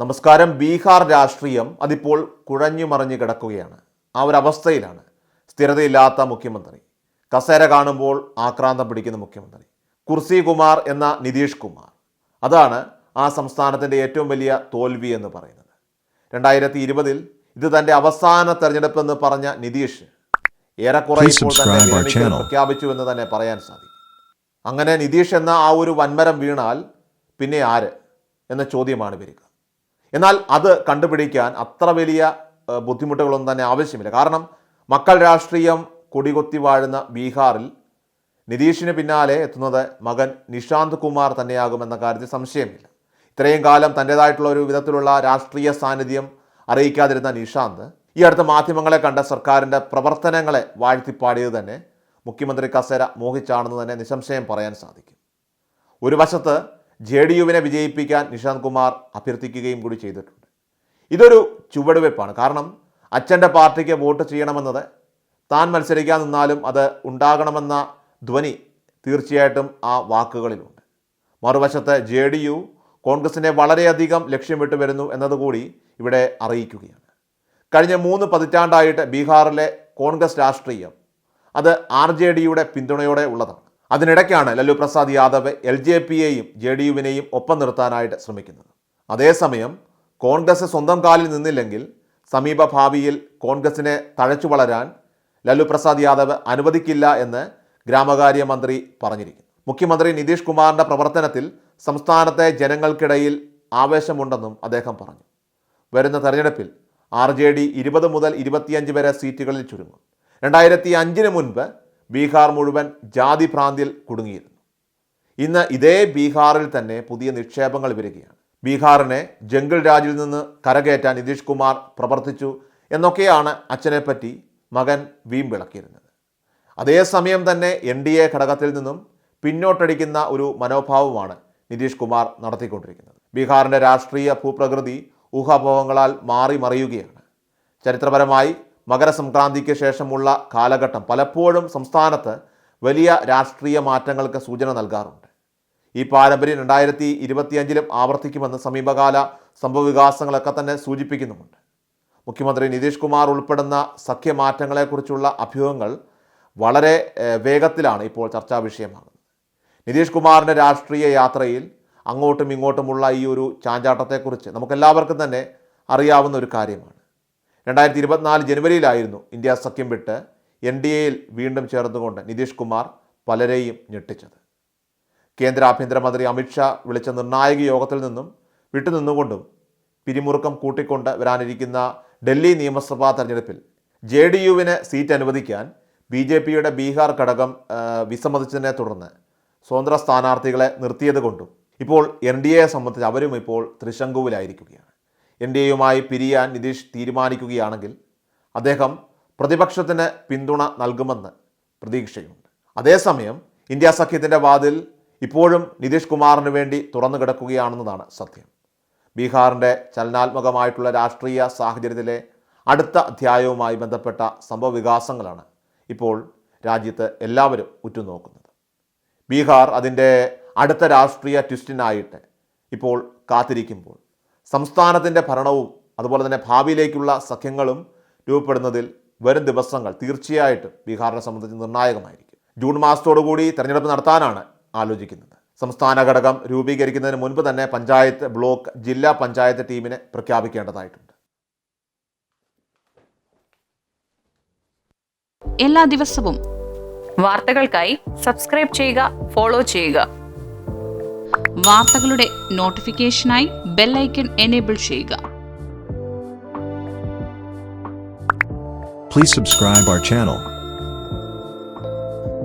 നമസ്കാരം. ബീഹാർ രാഷ്ട്രീയം അതിപ്പോൾ കുഴഞ്ഞു മറിഞ്ഞു കിടക്കുകയാണ്. ആ ഒരു അവസ്ഥയിലാണ് സ്ഥിരതയില്ലാത്ത മുഖ്യമന്ത്രി. കസേര കാണുമ്പോൾ ആക്രാന്തം പിടിക്കുന്ന മുഖ്യമന്ത്രി. കുർസി കുമാർ എന്ന നിതീഷ് കുമാർ. അതാണ് ആ സംസ്ഥാനത്തിന്റെ ഏറ്റവും വലിയ തോൽവി എന്ന് പറയുന്നത്. രണ്ടായിരത്തി ഇരുപതിൽ ഇത് തന്റെ അവസാന തെരഞ്ഞെടുപ്പ് എന്ന് പറഞ്ഞ നിതീഷ് ഏറെക്കുറെ ഇപ്പോൾ തന്നെ. പ്രഖ്യാപിച്ചു എന്ന് തന്നെ പറയാൻ സാധിക്കും. അങ്ങനെ നിതീഷ് എന്ന ആ ഒരു വൻമരം വീണാൽ പിന്നെ ആര്? എന്ന ചോദ്യമാണ് വരിക എന്നാൽ അത് കണ്ടുപിടിക്കാൻ അത്ര വലിയ ബുദ്ധിമുട്ടുകളൊന്നും തന്നെ ആവശ്യമില്ല. കാരണം മക്കൾ രാഷ്ട്രീയം കൊടികൊത്തി വാഴുന്ന ബീഹാറിൽ നിതീഷിന് പിന്നാലെ എത്തുന്നത് മകൻ നിഷാന്ത് കുമാർ തന്നെയാകുമെന്ന കാര്യത്തിൽ സംശയമില്ല. ഇത്രയും കാലം തന്റേതായിട്ടുള്ള ഒരു വിധത്തിലുള്ള രാഷ്ട്രീയ സാന്നിധ്യം അറിയിക്കാതിരുന്ന നിഷാന്ത് ഈ അടുത്ത മാധ്യമങ്ങളെ കണ്ട സർക്കാരിന്റെ പ്രവർത്തനങ്ങളെ വാഴ്ത്തിപ്പാടിയത് തന്നെ മുഖ്യമന്ത്രി കസേര മോഹിച്ചാണെന്ന് തന്നെ നിസ്സംശയം പറയാൻ സാധിക്കും. ഒരു വശത്ത് ജെ ഡി യുവിനെ വിജയിപ്പിക്കാൻ നിഷാന്ത് കുമാർ അഭ്യർത്ഥിക്കുകയും കൂടി ചെയ്തിട്ടുണ്ട്. ഇതൊരു ചുവടുവെപ്പാണ്. കാരണം അച്ഛന്റെ പാർട്ടിക്ക് വോട്ട് ചെയ്യണമെന്നത് താൻ മത്സരിക്കാൻ നിന്നാലും അത് ഉണ്ടാകണമെന്ന ധ്വനി തീർച്ചയായിട്ടും ആ വാക്കുകളിലുണ്ട്. മറുവശത്ത് ജെ ഡി യു കോൺഗ്രസിനെ വളരെയധികം ലക്ഷ്യമിട്ട് വരുന്നു എന്നതുകൂടി ഇവിടെ അറിയിക്കുകയാണ്. കഴിഞ്ഞ മൂന്ന് പതിറ്റാണ്ടായിട്ട് ബീഹാറിലെ കോൺഗ്രസ് രാഷ്ട്രീയം അത് ആർ ജെ ഡിയുടെ പിന്തുണയോടെ ഉള്ളതാണ്. അതിനിടയ്ക്കാണ് ലല്ലു പ്രസാദ് യാദവ് എൽ ജെ പിയെയും ജെ ഡി യുവിനെയും ഒപ്പം നിർത്താനായിട്ട് ശ്രമിക്കുന്നത്. അതേസമയം കോൺഗ്രസ് സ്വന്തം കാലിൽ നിന്നില്ലെങ്കിൽ സമീപ ഭാവിയിൽ കോൺഗ്രസിനെ തഴച്ചു വളരാൻ ലല്ലു പ്രസാദ് യാദവ് അനുവദിക്കില്ല എന്ന് ഗ്രാമകാര്യ മന്ത്രി പറഞ്ഞിരിക്കുന്നു. മുഖ്യമന്ത്രി നിതീഷ് കുമാറിന്റെ പ്രവർത്തനത്തിൽ സംസ്ഥാനത്തെ ജനങ്ങൾക്കിടയിൽ ആവേശമുണ്ടെന്നും അദ്ദേഹം പറഞ്ഞു. വരുന്ന തെരഞ്ഞെടുപ്പിൽ ആർ ജെ ഡി ഇരുപത് മുതൽ ഇരുപത്തിയഞ്ച് വരെ സീറ്റുകളിൽ ചുരുങ്ങും. രണ്ടായിരത്തി അഞ്ചിന് മുൻപ് ബീഹാർ മുഴുവൻ ജാതി പ്രാന്തിൽ കുടുങ്ങിയിരുന്നു. ഇന്ന് ഇതേ ബീഹാറിൽ തന്നെ പുതിയ നിക്ഷേപങ്ങൾ വരികയാണ്. ബീഹാറിനെ ജംഗിൾ രാജിൽ നിന്ന് കരകയറ്റാൻ നിതീഷ് കുമാർ പ്രവർത്തിച്ചു എന്നൊക്കെയാണ് അച്ഛനെപ്പറ്റി മകൻ വീമ്പിളക്കിയിരുന്നത് അതേസമയം തന്നെ എൻ ഡി എ ഘടകത്തിൽ നിന്നും പിന്നോട്ടടിക്കുന്ന ഒരു മനോഭാവമാണ് നിതീഷ് കുമാർ നടത്തിക്കൊണ്ടിരിക്കുന്നത്. ബീഹാറിന്റെ രാഷ്ട്രീയ ഭൂപ്രകൃതി ഊഹാപോഹങ്ങളാൽ മാറി മറിയുകയാണ് ചരിത്രപരമായി മകരസംക്രാന്തിക്ക് ശേഷമുള്ള കാലഘട്ടം പലപ്പോഴും സംസ്ഥാനത്ത് വലിയ രാഷ്ട്രീയ മാറ്റങ്ങൾക്ക് സൂചന നൽകാറുണ്ട്. ഈ പാരമ്പര്യം രണ്ടായിരത്തി ഇരുപത്തിയഞ്ചിലും ആവർത്തിക്കുമെന്ന് സമീപകാല സംഭവവികാസങ്ങളൊക്കെ തന്നെ സൂചിപ്പിക്കുന്നുമുണ്ട്. മുഖ്യമന്ത്രി നിതീഷ് കുമാർ ഉൾപ്പെടുന്ന സഖ്യമാറ്റങ്ങളെക്കുറിച്ചുള്ള അഭ്യൂഹങ്ങൾ വളരെ വേഗത്തിലാണ് ഇപ്പോൾ ചർച്ചാ വിഷയമാകുന്നത്. നിതീഷ് കുമാറിന്റെ രാഷ്ട്രീയ യാത്രയിൽ അങ്ങോട്ടും ഇങ്ങോട്ടുമുള്ള ഈ ഒരു ചാഞ്ചാട്ടത്തെക്കുറിച്ച് നമുക്കെല്ലാവർക്കും തന്നെ അറിയാവുന്ന ഒരു കാര്യമാണ്. രണ്ടായിരത്തി ഇരുപത്തിനാല് ജനുവരിയിലായിരുന്നു ഇന്ത്യ സഖ്യം വിട്ട് എൻ ഡി എയിൽ വീണ്ടും ചേർന്നുകൊണ്ട് നിതീഷ് കുമാർ പലരെയും ഞെട്ടിച്ചത്. കേന്ദ്ര ആഭ്യന്തരമന്ത്രി അമിത്ഷാ വിളിച്ച നിർണായക യോഗത്തിൽ നിന്നും വിട്ടുനിന്നുകൊണ്ടും പിരിമുറുക്കം കൂട്ടിക്കൊണ്ട് വരാനിരിക്കുന്ന ഡൽഹി നിയമസഭാ തെരഞ്ഞെടുപ്പിൽ ജെ ഡി യുവിന് സീറ്റ് അനുവദിക്കാൻ ബി ജെ പിയുടെ ബീഹാർ ഘടകം വിസമ്മതിച്ചതിനെ തുടർന്ന് സ്വതന്ത്ര സ്ഥാനാർത്ഥികളെ നിർത്തിയത് കൊണ്ടും ഇപ്പോൾ എൻ ഡി എയെ സംബന്ധിച്ച് അവരും ഇപ്പോൾ ത്രിശങ്കുവിലായിരിക്കുകയാണ്. എൻ ഡി എയുമായി പിരിയാൻ നിതീഷ് തീരുമാനിക്കുകയാണെങ്കിൽ അദ്ദേഹം പ്രതിപക്ഷത്തിന് പിന്തുണ നൽകുമെന്ന് പ്രതീക്ഷയുണ്ട്. അതേസമയം ഇന്ത്യ സഖ്യത്തിന്റെ വാതിൽ ഇപ്പോഴും നിതീഷ് കുമാറിന് വേണ്ടി തുറന്നു കിടക്കുകയാണെന്നതാണ് സത്യം. ബീഹാറിന്റെ ചലനാത്മകമായിട്ടുള്ള രാഷ്ട്രീയ സാഹചര്യത്തിലെ അടുത്ത അധ്യായവുമായി ബന്ധപ്പെട്ട സംഭവവികാസങ്ങളാണ് ഇപ്പോൾ രാജ്യത്ത് എല്ലാവരും ഉറ്റുനോക്കുന്നത്. ബീഹാർ അതിന്റെ അടുത്ത രാഷ്ട്രീയ ട്വിസ്റ്റിനായിട്ട് ഇപ്പോൾ കാത്തിരിക്കുമ്പോൾ സംസ്ഥാനത്തിന്റെ ഭരണവും അതുപോലെ തന്നെ ഭാവിയിലേക്കുള്ള സഖ്യങ്ങളും രൂപപ്പെടുന്നതിൽ വരും ദിവസങ്ങൾ തീർച്ചയായിട്ടും ബീഹാറിനെ സംബന്ധിച്ച് നിർണായകമായിരിക്കും. ജൂൺ മാസത്തോടുകൂടി തെരഞ്ഞെടുപ്പ് നടത്താനാണ് ആലോചിക്കുന്നത്. സംസ്ഥാന ഘടകം രൂപീകരിക്കുന്നതിന് മുൻപ് തന്നെ പഞ്ചായത്ത് ബ്ലോക്ക് ജില്ലാ പഞ്ചായത്ത് ടീമിനെ പ്രഖ്യാപിക്കേണ്ടതായിട്ടുണ്ട്. എല്ലാ ദിവസവും വാർത്തകൾക്കായി സബ്സ്ക്രൈബ് ചെയ്യുക ഫോളോ ചെയ്യുക. വാർത്തകളുടെ നോട്ടിഫിക്കേഷനായി ബെല്ലൈക്കൺ എനേബിൾ ചെയ്യുക Please subscribe our channel.